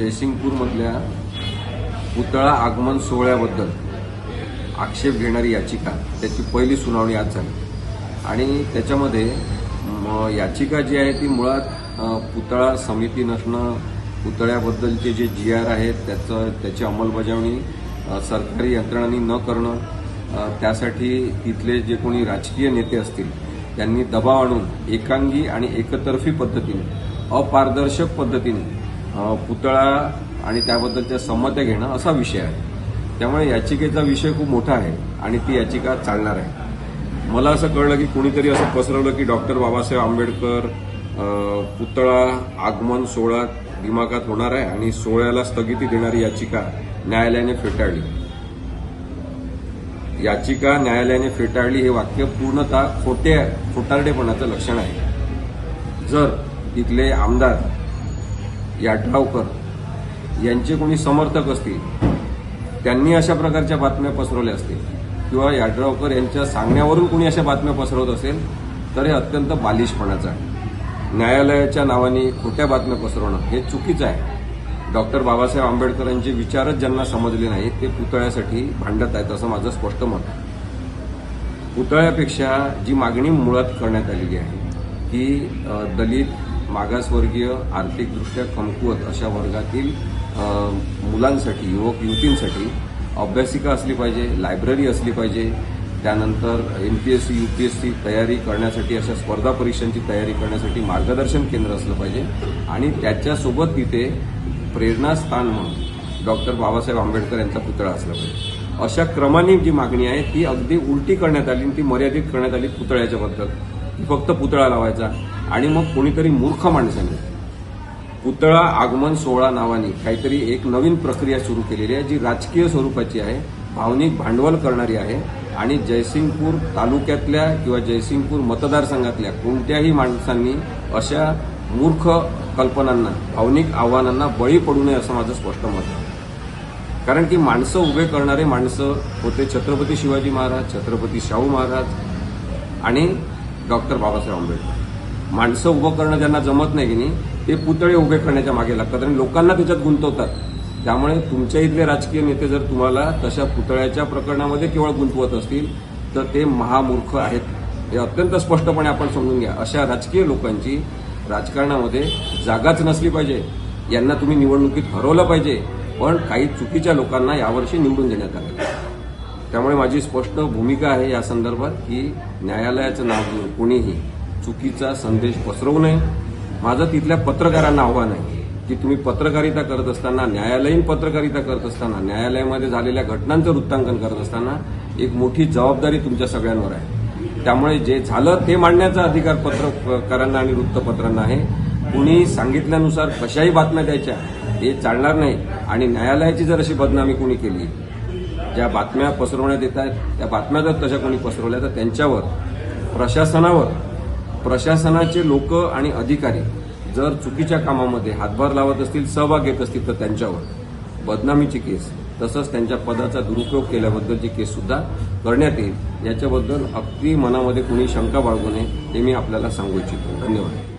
जयसिंगपूरमधल्या पुतळा आगमन सोहळ्याबद्दल आक्षेप घेणारी याचिका त्याची पहिली सुनावणी आज झाली. आणि त्याच्यामध्ये म, याचिका जी आहे ती मुळात पुतळा समिती नसणं पुतळ्याबद्दलचे जे जी आर आहेत त्याचं त्याची अंमलबजावणी सरकारी यंत्रणांनी न करणं त्यासाठी तिथले जे कोणी राजकीय नेते असतील त्यांनी दबाव आणून एकांगी आणि एकतर्फी पद्धतीने अपारदर्शक पद्धतीने पुतळा आणि त्याबद्दलच्या संमत्या घेणं असा विषय आहे. त्यामुळे याचिकेचा विषय खूप मोठा आहे आणि ती याचिका चालणार आहे. मला असं कळलं की कुणीतरी असं पसरवलं की डॉक्टर बाबासाहेब आंबेडकर पुतळा आगमन सोहळा दिमागात होणार आहे आणि सोहळ्याला स्थगिती देणारी याचिका न्यायालयाने फेटाळली. याचिका न्यायालयाने फेटाळली हे वाक्य पूर्णतः खोटे खोटारडेपणाचं लक्षण आहे. जर तिथले आमदार याड्रावकर यांचे कोणी समर्थक असतील त्यांनी अशा प्रकारच्या बातम्या पसरवल्या असतील किंवा याड्रावकर यांच्या सांगण्यावरून कोणी अशा बातम्या पसरवत असेल तर हे अत्यंत बालिशपणाचं आहे. न्यायालयाच्या नावाने खोट्या बातम्या पसरवणं हे चुकीचं आहे. डॉक्टर बाबासाहेब आंबेडकरांचे विचारच ज्यांना समजले नाहीत ते पुतळ्यासाठी भांडत आहेत असं माझं स्पष्ट मत आहे. पुतळ्यापेक्षा जी मागणी मुळात करण्यात आलेली आहे की दलित मागासवर्गीय आर्थिकदृष्ट्या कमकुवत अशा वर्गातील मुलांसाठी युवक युवतींसाठी अभ्यासिका असली पाहिजे लायब्ररी असली पाहिजे. त्यानंतर M P S C U P S C तयारी करण्यासाठी अशा स्पर्धा परीक्षांची तयारी करण्यासाठी मार्गदर्शन केंद्र असलं पाहिजे. आणि त्याच्यासोबत तिथे प्रेरणास्थान म्हणून डॉक्टर बाबासाहेब आंबेडकर यांचा पुतळा असला पाहिजे. अशा क्रमाने जी मागणी आहे ती अगदी उलटी करण्यात आली आणि ती मर्यादित करण्यात आली पुतळ्याच्या बद्दल. फक्त पुतळा लावायचा. आणि मग कोणीतरी मूर्ख माणसाने पुतळा आगमन सोहळा नावाने काहीतरी एक नवीन प्रक्रिया सुरू केलेली आहे जी राजकीय स्वरूपाची आहे भावनिक भांडवल करणारी आहे. आणि जयसिंगपूर तालुक्यातल्या किंवा जयसिंगपूर मतदारसंघातल्या कोणत्याही माणसांनी अशा मूर्ख कल्पनांना भावनिक आव्हानांना बळी पडू नये असं माझं स्पष्ट मत आहे. कारण की माणसं उभे करणारे माणसं होते छत्रपती शिवाजी महाराज छत्रपती शाहू महाराज आणि डॉक्टर बाबासाहेब आंबेडकर. माणसं उभं करणं ज्यांना जमत नाही की नाही ते पुतळे उभे करण्याच्या मागे लागतात आणि लोकांना त्याच्यात गुंतवतात. त्यामुळे तुमच्या इथले राजकीय नेते जर तुम्हाला तशा पुतळ्याच्या प्रकरणामध्ये केवळ गुंतवत असतील तर ते महामूर्ख आहेत. हे अत्यंत स्पष्टपणे आपण समजून घ्या. अशा राजकीय लोकांची राजकारणामध्ये जागाच नसली पाहिजे. यांना तुम्ही निवडणुकीत हरवलं पाहिजे. पण काही चुकीच्या लोकांना यावर्षी निवडून देण्यात आलं. त्यामुळे माझी स्पष्ट भूमिका आहे या संदर्भात की न्यायालयाचं नाव घेऊन कोणीही चुकीचा संदेश पसरवू नये. माझं तिथल्या पत्रकारांना आव्हान आहे की तुम्ही पत्रकारिता करत असताना न्यायालयीन पत्रकारिता करत असताना न्यायालयामध्ये झालेल्या घटनांचं वृत्तांकन करत असताना एक मोठी जबाबदारी तुमच्या सगळ्यांवर आहे. त्यामुळे जे झालं ते मांडण्याचा अधिकार पत्रकारांना आणि वृत्तपत्रांना आहे. कुणी सांगितल्यानुसार कशाही बातम्या द्यायच्या हे चालणार नाही आणि न्यायालयाची जर अशी बदनामी कुणी केली ज्या बातम्या पसरवण्यात येत आहेत त्या बातम्या जर तशा कोणी पसरवल्या तर त्यांच्यावर प्रशासनावर प्रशासनाचे लोक आणि अधिकारी जर चुकीच्या कामामध्ये हातभार लावत असतील सहभाग घेत असतील तर त्यांच्यावर बदनामीची केस तसंच त्यांच्या पदाचा दुरुपयोग केल्याबद्दलची केस सुद्धा करण्यात येईल. याच्याबद्दल अगदी मनामध्ये कुणी शंका बाळगू नये हे मी आपल्याला सांगू इच्छितो. धन्यवाद.